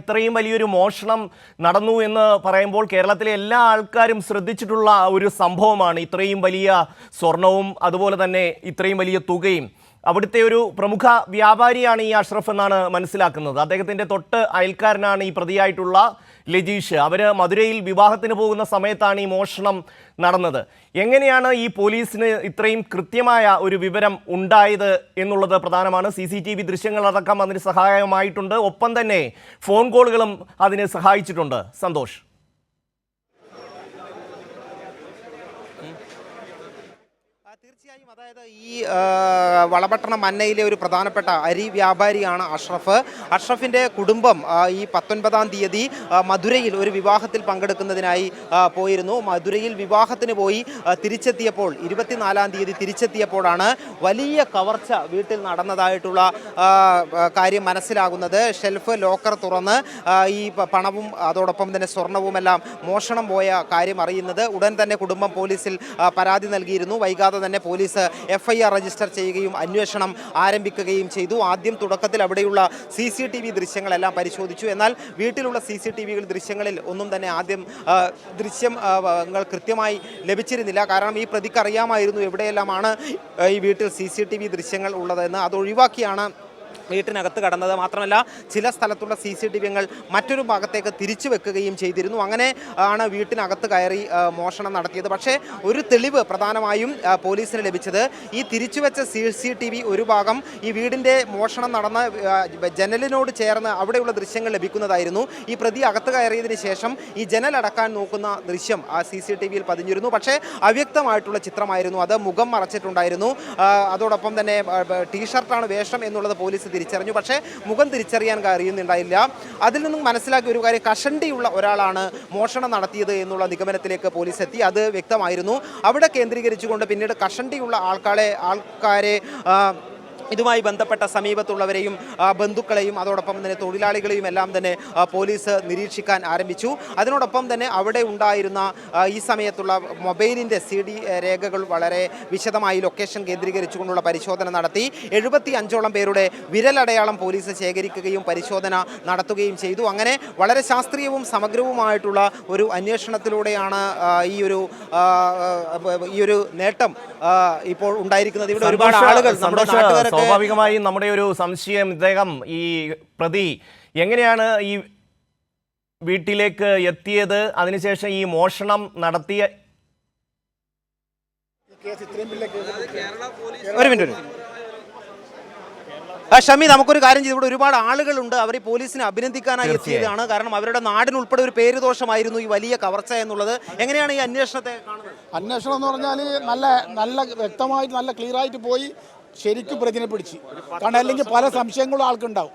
ഇത്രയും വലിയൊരു മോഷണം നടന്നു എന്ന് പറയുമ്പോൾ കേരളത്തിലെ എല്ലാ ആൾക്കാരും ശ്രദ്ധിച്ചിട്ടുള്ള ഒരു സംഭവമാണ് ഇത്രയും വലിയ സ്വർണവും അതുപോലെ തന്നെ ഇത്രയും വലിയ തുകയും. അവിടുത്തെ ഒരു പ്രമുഖ വ്യാപാരിയാണ് ഈ അഷ്റഫ് എന്നാണ് മനസ്സിലാക്കുന്നത്. അദ്ദേഹത്തിന്റെ തൊട്ട് അയൽക്കാരനാണ് ഈ പ്രതിയായിട്ടുള്ള ലജീഷ് അവർ മധുരയിൽ വിവാഹത്തിന് പോകുന്ന സമയത്താണ് ഈ മോഷണം നടന്നത്. എങ്ങനെയാണ് ഈ പോലീസിന് ഇത്രയും കൃത്യമായ ഒരു വിവരം ഉണ്ടായത് എന്നുള്ളത് പ്രധാനമാണ്. സി സി ടി വി ദൃശ്യങ്ങളടക്കം അതിന് സഹായമായിട്ടുണ്ട്. ഒപ്പം തന്നെ ഫോൺ കോളുകളും അതിന് സഹായിച്ചിട്ടുണ്ട്. സന്തോഷ് ആ, തീർച്ചയായും അതായത് ഈ വളപട്ടണം മന്നയിലെ ഒരു പ്രധാനപ്പെട്ട അരി വ്യാപാരിയാണ് അഷ്റഫ്. അഷ്റഫിന്റെ കുടുംബം ഈ പത്തൊൻപതാം തീയതി മധുരയിൽ ഒരു വിവാഹത്തിൽ പങ്കെടുക്കുന്നതിനായി പോയിരുന്നു. മധുരയിൽ വിവാഹത്തിന് പോയി തിരിച്ചെത്തിയപ്പോൾ ഇരുപത്തിനാലാം തീയതി തിരിച്ചെത്തിയപ്പോഴാണ് വലിയ കവർച്ച വീട്ടിൽ നടന്നതായിട്ടുള്ള കാര്യം മനസ്സിലാകുന്നത്. ഷെൽഫ് ലോക്കർ തുറന്ന് ഈ പണവും അതോടൊപ്പം തന്നെ സ്വർണവും എല്ലാം മോഷണം പോയ കാര്യം അറിയുന്നത്. ഉടൻ തന്നെ കുടുംബം പോലീസിൽ പരാതി നൽകിയിരുന്നു. വൈകാതെ തന്നെ police F I R register ചെയ്യുകയും അന്വേഷണം ആരംഭിക്കുകയും ചെയ്തു. ആദ്യം തുടക്കത്തിൽ അവിടെയുള്ള സി സി ടി വി ദൃശ്യങ്ങളെല്ലാം പരിശോധിച്ചു. എന്നാൽ വീട്ടിലുള്ള സി സി ടി വി ദൃശ്യങ്ങളിൽ ഒന്നും തന്നെ ആദ്യം ദൃശ്യങ്ങൾ ദൃശ്യം കൃത്യമായി ലഭിച്ചിരുന്നില്ല. കാരണം ഈ പ്രതിക്ക് അറിയാമായിരുന്നു എവിടെയെല്ലാമാണ് ഈ വീട്ടിൽ സി സി ടി വി ദൃശ്യങ്ങൾ ഉള്ളതെന്ന്. അത് ഒഴിവാക്കിയാണ് വീട്ടിനകത്ത് കടന്നത് മാത്രമല്ല ചില സ്ഥലത്തുള്ള സി സി ടി വിങ്ങൾ മറ്റൊരു ഭാഗത്തേക്ക് തിരിച്ചു വെക്കുകയും ചെയ്തിരുന്നു. അങ്ങനെ ആണ് വീട്ടിനകത്ത് കയറി മോഷണം നടത്തിയത്. പക്ഷേ ഒരു തെളിവ് പ്രധാനമായും പോലീസിന് ലഭിച്ചത് ഈ തിരിച്ചു വെച്ച സി സി ടി വി ഒരു ഭാഗം ഈ വീടിന്റെ മോഷണം നടന്ന ജനലിനോട് ചേർന്ന് അവിടെയുള്ള ദൃശ്യങ്ങൾ ലഭിക്കുന്നതായിരുന്നു. ഈ പ്രതി അകത്ത് കയറിയതിന് ശേഷം ഈ ജനലടക്കാൻ നോക്കുന്ന ദൃശ്യം ആ സി സി ടി വിയിൽ പതിഞ്ഞിരുന്നു. പക്ഷേ അവ്യക്തമായിട്ടുള്ള ചിത്രമായിരുന്നു. അത് മുഖം മറച്ചിട്ടുണ്ടായിരുന്നു. അതോടൊപ്പം തന്നെ ടീഷർട്ടാണ് വേഷം എന്നുള്ളത് പോലീസ് തിരിച്ചറിഞ്ഞു. പക്ഷേ മുഖം തിരിച്ചറിയാൻ കഴിയുന്നുണ്ടായില്ല അതിൽ നിന്നും മനസ്സിലാക്കിയ ഒരു കാര്യം കഷണ്ടിയുള്ള ഒരാളാണ് മോഷണം നടത്തിയത് എന്നുള്ള നിഗമനത്തിലേക്ക് പോലീസ് എത്തി. അത് വ്യക്തമായിരുന്നു. അവിടെ കേന്ദ്രീകരിച്ചുകൊണ്ട് പിന്നീട് കഷണ്ടിയുള്ള ആൾക്കാരെ ആൾക്കാരെ ഇതുമായി ബന്ധപ്പെട്ട സമീപത്തുള്ളവരെയും ബന്ധുക്കളെയും അതോടൊപ്പം തന്നെ തൊഴിലാളികളെയും എല്ലാം തന്നെ പോലീസ് നിരീക്ഷിക്കാൻ ആരംഭിച്ചു. അതിനോടൊപ്പം തന്നെ അവിടെ ഉണ്ടായിരുന്ന ഈ സമയത്തുള്ള മൊബൈലിന്റെ സി ഡി രേഖകൾ വളരെ വിശദമായി ലൊക്കേഷൻ കേന്ദ്രീകരിച്ചുകൊണ്ടുള്ള പരിശോധന നടത്തി. എഴുപത്തി അഞ്ചോളം പേരുടെ വിരലടയാളം പോലീസ് ശേഖരിക്കുകയും പരിശോധന നടത്തുകയും ചെയ്തു. അങ്ങനെ വളരെ ശാസ്ത്രീയവും സമഗ്രവുമായിട്ടുള്ള ഒരു അന്വേഷണത്തിലൂടെയാണ് ഈ ഒരു ഈ ഒരു നേട്ടം ഇപ്പോൾ ഉണ്ടായിരിക്കുന്നത്. ഇവിടെ ഒരുപാട് ആളുകൾ നമ്മുടെ നാട്ടുകാരൊക്കെ സ്വാഭാവികമായും നമ്മുടെ ഒരു സംശയം ഇദ്ദേഹം ഈ പ്രതി എങ്ങനെയാണ് ഈ വീട്ടിലേക്ക് എത്തിയത്? അതിനുശേഷം ഈ മോഷണം നടത്തിയ ഒരു മിനിറ്റ് ഒരു മിനിറ്റ്. ആ ഷമി നമുക്കൊരു കാര്യം ചെയ്തു. ഇവിടെ ഒരുപാട് ആളുകളുണ്ട്. അവർ ഈ പോലീസിനെ അഭിനന്ദിക്കാനായി എത്തിയതാണ്. കാരണം അവരുടെ നാടിനുൾപ്പെടെ ഒരു പേരുദോഷമായിരുന്നു ഈ വലിയ കവർച്ച എന്നുള്ളത്. എങ്ങനെയാണ് ഈ അന്വേഷണത്തെ കാണുന്നത്? അന്വേഷണം എന്ന് പറഞ്ഞാൽ നല്ല നല്ല വ്യക്തമായിട്ട് നല്ല ക്ലിയർ ആയിട്ട് പോയി. ശരിക്കും പ്രതിനെ പിടിച്ച്. കാരണം അല്ലെങ്കിൽ പല സംശയങ്ങളും ആൾക്കുണ്ടാവും.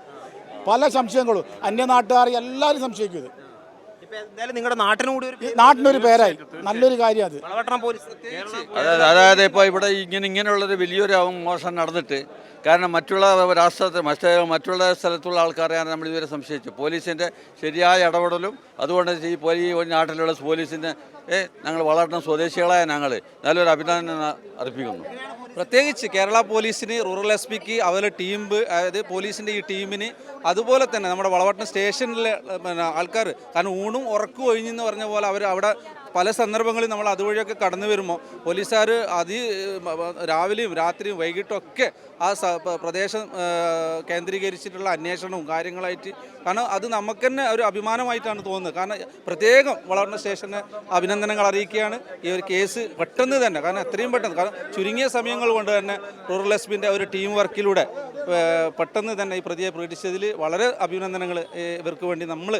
പല സംശയങ്ങളും. അന്യനാട്ടുകാർ എല്ലാവരും സംശയിക്കും ഇത്. ഇപ്പൊ എന്തായാലും നിങ്ങളുടെ നാട്ടിനൊരു പേരായി. നല്ലൊരു കാര്യം അത്. പോലീസ്. അതായത് ഇപ്പൊ ഇപ്പോൾ ഇവിടെ ഇങ്ങനെ ഇങ്ങനെയുള്ളൊരു വലിയൊരു മോശം നടന്നിട്ട് കാരണം മറ്റുള്ള രാഷ്ട്രത്തെ മറ്റേ മറ്റുള്ള സ്ഥലത്തുള്ള ആൾക്കാരെയാണ് നമ്മൾ ഇതുവരെ സംശയിച്ചു പോലീസിന്റെ ശരിയായ ഇടപെടലും അതുകൊണ്ട് ഈ പോലീ നാട്ടിലുള്ള പോലീസിന്റെ ഏഹ് ഞങ്ങൾ വളർന്ന സ്വദേശികളായ ഞങ്ങൾ നല്ലൊരു അഭിനന്ദനം അർപ്പിക്കുന്നു. പ്രത്യേകിച്ച് കേരള പോലീസിന് റൂറൽ എസ് പിക്ക് അതുപോലെ ടീം അതായത് പോലീസിന്റെ ഈ ടീമിന് അതുപോലെ തന്നെ നമ്മുടെ വളവട്ടം സ്റ്റേഷനിലെ പിന്നെ ആൾക്കാർ കാരണം ഊണും ഉറക്കും ഒഴിഞ്ഞെന്ന് പറഞ്ഞ പോലെ അവർ അവിടെ പല സന്ദർഭങ്ങളിൽ നമ്മൾ അതുവഴിയൊക്കെ കടന്നു വരുമ്പോൾ പോലീസുകാർ അതി രാവിലെയും രാത്രിയും വൈകിട്ടൊക്കെ ആ പ്രദേശം കേന്ദ്രീകരിച്ചിട്ടുള്ള അന്വേഷണവും കാര്യങ്ങളായിട്ട് കാരണം അത് നമുക്ക് തന്നെ ഒരു അഭിമാനമായിട്ടാണ് തോന്നുന്നത്. കാരണം പ്രത്യേകം വളർന്ന സ്റ്റേഷനെ അഭിനന്ദനങ്ങൾ അറിയിക്കുകയാണ്. ഈ ഒരു കേസ് പെട്ടെന്ന് തന്നെ കാരണം എത്രയും പെട്ടെന്ന് കാരണം ചുരുങ്ങിയ സമയങ്ങൾ കൊണ്ട് തന്നെ റൂറൽ എസ് പിന്റെ ഒരു ടീം വർക്കിലൂടെ പെട്ടെന്ന് തന്നെ ഈ പ്രതിയെ പിടിച്ചതിൽ വളരെ അഭിനന്ദനങ്ങൾ ഇവർക്ക് വേണ്ടി നമ്മൾ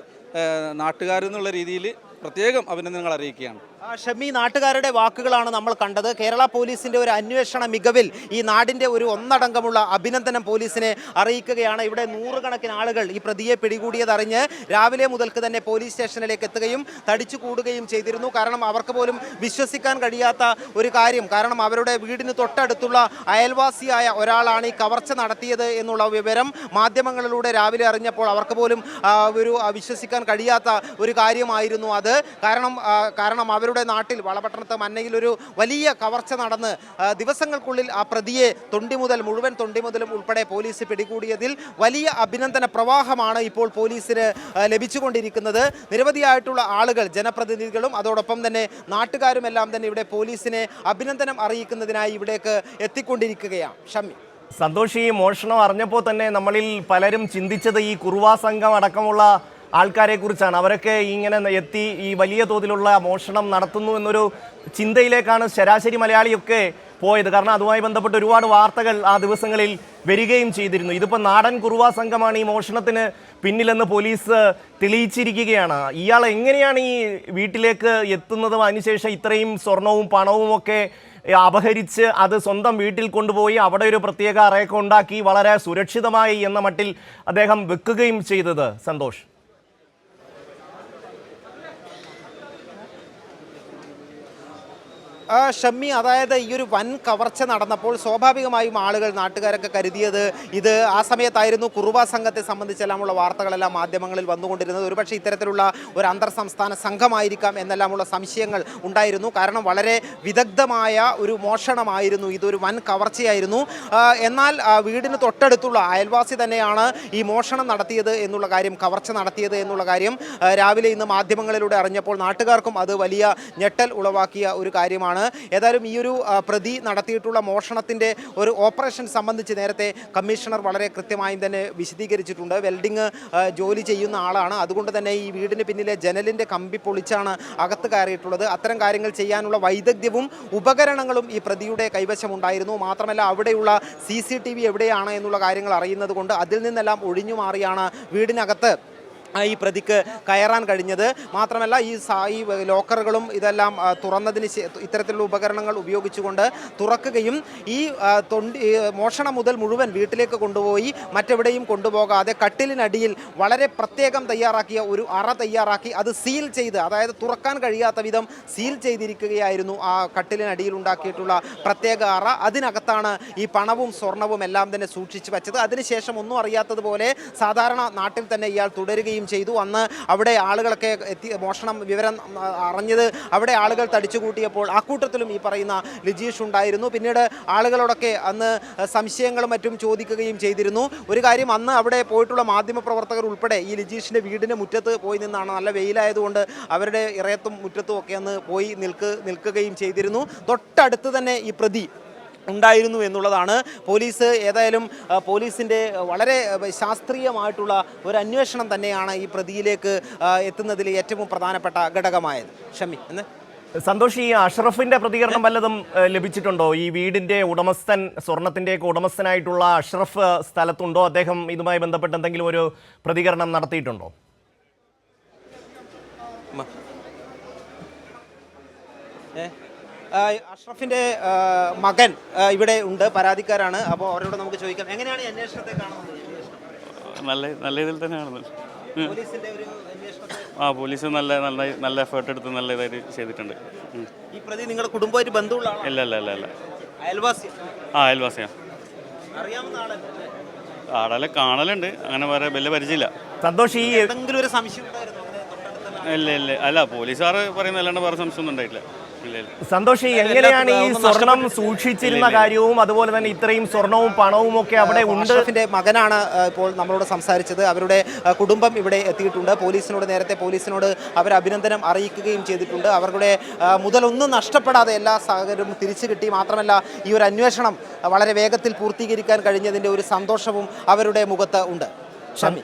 നാട്ടുകാരെന്നുള്ള രീതിയിൽ പ്രത്യേകം അഭിനന്ദനങ്ങൾ അറിയിക്കുകയാണ്. ഷമി നാട്ടുകാരുടെ വാക്കുകളാണ് നമ്മൾ കണ്ടത്. കേരള പോലീസിന്റെ ഒരു അന്വേഷണ മികവിൽ ഈ നാടിന്റെ ഒരു ഒന്നടങ്കമുള്ള അഭിനന്ദനം പോലീസിനെ അറിയിക്കുകയാണ്. ഇവിടെ നൂറുകണക്കിന് ആളുകൾ ഈ പ്രതിയെ പിടികൂടിയതറിഞ്ഞ് രാവിലെ മുതൽക്ക് തന്നെ പോലീസ് സ്റ്റേഷനിലേക്ക് എത്തുകയും തടിച്ചു കൂടുകയും ചെയ്തിരുന്നു. കാരണം അവർക്ക് പോലും വിശ്വസിക്കാൻ കഴിയാത്ത ഒരു കാര്യം. കാരണം അവരുടെ വീടിന് തൊട്ടടുത്തുള്ള അയൽവാസിയായ ഒരാളാണ് ഈ കവർച്ച നടത്തിയത് എന്നുള്ള വിവരം മാധ്യമങ്ങളിലൂടെ രാവിലെ അറിഞ്ഞപ്പോൾ അവർക്ക് പോലും ഒരു വിശ്വസിക്കാൻ കഴിയാത്ത ഒരു കാര്യമായിരുന്നു അത്. കാരണം കാരണം അവർ അവരുടെ നാട്ടിൽ വളപട്ടണത്ത് മന്നയിൽ ഒരു വലിയ കവർച്ച നടന്ന് ദിവസങ്ങൾക്കുള്ളിൽ ആ പ്രതിയെ തൊണ്ടി മുതൽ മുഴുവൻ തൊണ്ടി മുതലും ഉൾപ്പെടെ പോലീസ് പിടികൂടിയതിൽ വലിയ അഭിനന്ദന പ്രവാഹമാണ് ഇപ്പോൾ പോലീസിന് ലഭിച്ചുകൊണ്ടിരിക്കുന്നത്. നിരവധിയായിട്ടുള്ള ആളുകൾ ജനപ്രതിനിധികളും അതോടൊപ്പം തന്നെ നാട്ടുകാരുമെല്ലാം തന്നെ ഇവിടെ പോലീസിനെ അഭിനന്ദനം അറിയിക്കുന്നതിനായി ഇവിടേക്ക് എത്തിക്കൊണ്ടിരിക്കുകയാണ്. ഷമ്മി. സന്തോഷ് ഈ മോഷണം അറിഞ്ഞപ്പോൾ തന്നെ നമ്മളിൽ പലരും ചിന്തിച്ചത് ഈ കുറുവാ സംഘം അടക്കമുള്ള ആൾക്കാരെ കുറിച്ചാണ് അവരൊക്കെ ഇങ്ങനെ എത്തി ഈ വലിയ തോതിലുള്ള മോഷണം നടത്തുന്നു എന്നൊരു ചിന്തയിലേക്കാണ് ശരാശരി മലയാളിയൊക്കെ പോയത്. കാരണം അതുമായി ബന്ധപ്പെട്ട് ഒരുപാട് വാർത്തകൾ ആ ദിവസങ്ങളിൽ വരികയും ചെയ്തിരുന്നു. ഇതിപ്പോൾ നാടൻ കുറുവാ സംഘമാണ് ഈ മോഷണത്തിന് പിന്നിലെന്ന് പോലീസ് തെളിയിച്ചിരിക്കുകയാണ്. ഇയാൾ എങ്ങനെയാണ് ഈ വീട്ടിലേക്ക് എത്തുന്നതും അതിനുശേഷം ഇത്രയും സ്വർണവും പണവും ഒക്കെ അപഹരിച്ച് അത് സ്വന്തം വീട്ടിൽ കൊണ്ടുപോയി അവിടെ ഒരു പ്രത്യേക അറയൊക്കെ ഉണ്ടാക്കി വളരെ സുരക്ഷിതമായി എന്ന മട്ടിൽ അദ്ദേഹം വെക്കുകയും ചെയ്തത്. സന്തോഷ്. ഷമ്മി അതായത് ഈ ഒരു വൻ കവർച്ച നടന്നപ്പോൾ സ്വാഭാവികമായും ആളുകൾ നാട്ടുകാരൊക്കെ കരുതിയത് ഇത് ആ സമയത്തായിരുന്നു കുറുവ സംഘത്തെ സംബന്ധിച്ചെല്ലാമുള്ള വാർത്തകളെല്ലാം മാധ്യമങ്ങളിൽ വന്നുകൊണ്ടിരുന്നത്. ഒരുപക്ഷെ ഇത്തരത്തിലുള്ള ഒരു അന്തർ സംസ്ഥാന സംഘമായിരിക്കാം എന്നെല്ലാമുള്ള സംശയങ്ങൾ ഉണ്ടായിരുന്നു. കാരണം വളരെ വിദഗ്ധമായ ഒരു മോഷണമായിരുന്നു ഇതൊരു വൻ കവർച്ചയായിരുന്നു. എന്നാൽ വീടിന് തൊട്ടടുത്തുള്ള അയൽവാസി തന്നെയാണ് ഈ മോഷണം നടത്തിയത് എന്നുള്ള കാര്യം കവർച്ച നടത്തിയത് എന്നുള്ള കാര്യം രാവിലെ ഇന്ന് മാധ്യമങ്ങളിലൂടെ അറിഞ്ഞപ്പോൾ നാട്ടുകാർക്കും അത് വലിയ ഞെട്ടൽ ഉളവാക്കിയ ഒരു കാര്യമാണ്. ഏതായാലും ഈ ഒരു പ്രതി നടത്തിയിട്ടുള്ള മോഷണത്തിന്റെ ഒരു ഓപ്പറേഷൻ സംബന്ധിച്ച് നേരത്തെ കമ്മീഷണർ വളരെ കൃത്യമായും തന്നെ വിശദീകരിച്ചിട്ടുണ്ട്. വെൽഡിങ് ജോലി ചെയ്യുന്ന ആളാണ്. അതുകൊണ്ട് തന്നെ ഈ വീടിന് പിന്നിലെ ജനലിന്റെ കമ്പി പൊളിച്ചാണ് അകത്ത് കയറിയിട്ടുള്ളത്. അത്തരം കാര്യങ്ങൾ ചെയ്യാനുള്ള വൈദഗ്ധ്യവും ഉപകരണങ്ങളും ഈ പ്രതിയുടെ കൈവശമുണ്ടായിരുന്നു. മാത്രമല്ല അവിടെയുള്ള സി എവിടെയാണ് എന്നുള്ള കാര്യങ്ങൾ അറിയുന്നത് കൊണ്ട് അതിൽ നിന്നെല്ലാം ഒഴിഞ്ഞു മാറിയാണ് വീടിനകത്ത്. ഈ പ്രതിക്ക് കയറാൻ കഴിഞ്ഞത്. മാത്രമല്ല ഈ ഈ ലോക്കറുകളും ഇതെല്ലാം തുറന്നതിന് ഇത്തരത്തിലുള്ള ഉപകരണങ്ങൾ ഉപയോഗിച്ചുകൊണ്ട് തുറക്കുകയും ഈ തൊണ്ടി മോഷണം മുതൽ മുഴുവൻ വീട്ടിലേക്ക് കൊണ്ടുപോയി മറ്റെവിടെയും കൊണ്ടുപോകാതെ കട്ടിലിനടിയിൽ വളരെ പ്രത്യേകം തയ്യാറാക്കിയ ഒരു അറ തയ്യാറാക്കി അത് സീൽ ചെയ്ത് അതായത് തുറക്കാൻ കഴിയാത്ത വിധം സീൽ ചെയ്തിരിക്കുകയായിരുന്നു ആ കട്ടിലിനടിയിൽ ഉണ്ടാക്കിയിട്ടുള്ള പ്രത്യേക അറ. അതിനകത്താണ് ഈ പണവും സ്വർണവും എല്ലാം തന്നെ സൂക്ഷിച്ചു വച്ചത്. അതിനുശേഷം ഒന്നും അറിയാത്തതുപോലെ സാധാരണ നാട്ടിൽ തന്നെ ഇയാൾ തുടരുകയും ചെയ്തു. അന്ന് അവിടെ ആളുകളൊക്കെ എത്തി മോഷണം വിവരം അറിഞ്ഞത് അവിടെ ആളുകൾ തടിച്ചു കൂട്ടിയപ്പോൾ ആ കൂട്ടത്തിലും ഈ പറയുന്ന ലിജീഷ് ഉണ്ടായിരുന്നു. പിന്നീട് ആളുകളോടൊക്കെ അന്ന് സംശയങ്ങളും മറ്റും ചോദിക്കുകയും ചെയ്തിരുന്നു. ഒരു കാര്യം അന്ന് അവിടെ പോയിട്ടുള്ള മാധ്യമപ്രവർത്തകർ ഉൾപ്പെടെ ഈ ലിജീഷിന്റെ വീടിന്റെ മുറ്റത്ത് പോയി നിന്നാണ്. നല്ല വെയിലായതുകൊണ്ട് അവരുടെ ഇറയത്തും മുറ്റത്തും ഒക്കെ അന്ന് പോയി നിൽക്ക് നിൽക്കുകയും ചെയ്തിരുന്നു. തൊട്ടടുത്ത് തന്നെ ഈ പ്രതി ഉണ്ടായിരുന്നു എന്നുള്ളതാണ്. പോലീസ് ഏതായാലും പോലീസിന്റെ വളരെ ശാസ്ത്രീയമായിട്ടുള്ള ഒരു അന്വേഷണം തന്നെയാണ് ഈ പ്രതിയിലേക്ക് എത്തുന്നതിൽ ഏറ്റവും പ്രധാനപ്പെട്ട ഘടകമായത്. ഷമി എന്ന്? സന്തോഷ് ഈ അഷ്റഫിന്റെ പ്രതികരണം വല്ലതും ലഭിച്ചിട്ടുണ്ടോ? ഈ വീടിന്റെ ഉടമസ്ഥൻ സ്വർണത്തിന്റെയൊക്കെ ഉടമസ്ഥനായിട്ടുള്ള അഷ്റഫ് സ്ഥലത്തുണ്ടോ? അദ്ദേഹം ഇതുമായി ബന്ധപ്പെട്ട് എന്തെങ്കിലും ഒരു പ്രതികരണം നടത്തിയിട്ടുണ്ടോ? ഏ? ആ, മകൻ ഇവിടെ ഉണ്ട് പരാതിക്കാരാണ്. അപ്പോൾ അവരോട് നമുക്ക് ചോദിക്കാം. എങ്ങനെയാണ് ഈ അന്വേഷണത്തെ കാണുന്നത്? നല്ല നല്ല ഇതിൽ തന്നെ കാണുന്നത്. ഉം. പോലീസിന്റെ ഒരു അന്വേഷണത്തെ ആ പോലീസ് നല്ല നല്ല നല്ല എഫേർട്ട് എടുത്ത് നല്ല ഇതായിട്ട് ചെയ്തിട്ടുണ്ട്. ഈ പ്രതി നിങ്ങളുടെ കുടുംബമായിട്ട് ബന്ധമുള്ള ആളാണ്? ഇല്ല ഇല്ല ഇല്ല ഇല്ല. അയൽവാസി ആ അയൽവാസിയാ. ആടലെ കാണലുണ്ട്. അങ്ങനെ വേറെ വലിയ പരിചയമില്ല. സന്തോഷം ഈ എന്തെങ്കിലും ഒരു സംശയം ഉണ്ടായിരുന്നു? ഇല്ല ഇല്ല. അല്ല പോലീസുകാർ പറയുന്ന അല്ലാണ്ട് വേറെ സംശയമൊന്നും ഉണ്ടായിട്ടില്ല. സന്തോഷ് എങ്ങനെയാണ് ഈ സ്വർണം സൂക്ഷിച്ചിരുന്ന കാര്യവും അതുപോലെ തന്നെ ഇത്രയും സ്വർണവും പണവും ഒക്കെ അവിടെ ഉണ്ട്. മകനാണ് ഇപ്പോൾ നമ്മളോട് സംസാരിച്ചത്. അവരുടെ കുടുംബം ഇവിടെ എത്തിയിട്ടുണ്ട്. പോലീസിനോട് നേരത്തെ പോലീസിനോട് അവർ അഭിനന്ദനം അറിയിക്കുകയും ചെയ്തിട്ടുണ്ട്. അവരുടെ മുതലൊന്നും നഷ്ടപ്പെടാതെ എല്ലാ സഹകരണവും തിരിച്ചു കിട്ടി. മാത്രമല്ല ഈ ഒരു അന്വേഷണം വളരെ വേഗത്തിൽ പൂർത്തീകരിക്കാൻ കഴിഞ്ഞതിന്റെ ഒരു സന്തോഷവും അവരുടെ മുഖത്ത് ഉണ്ട്. ഷമി.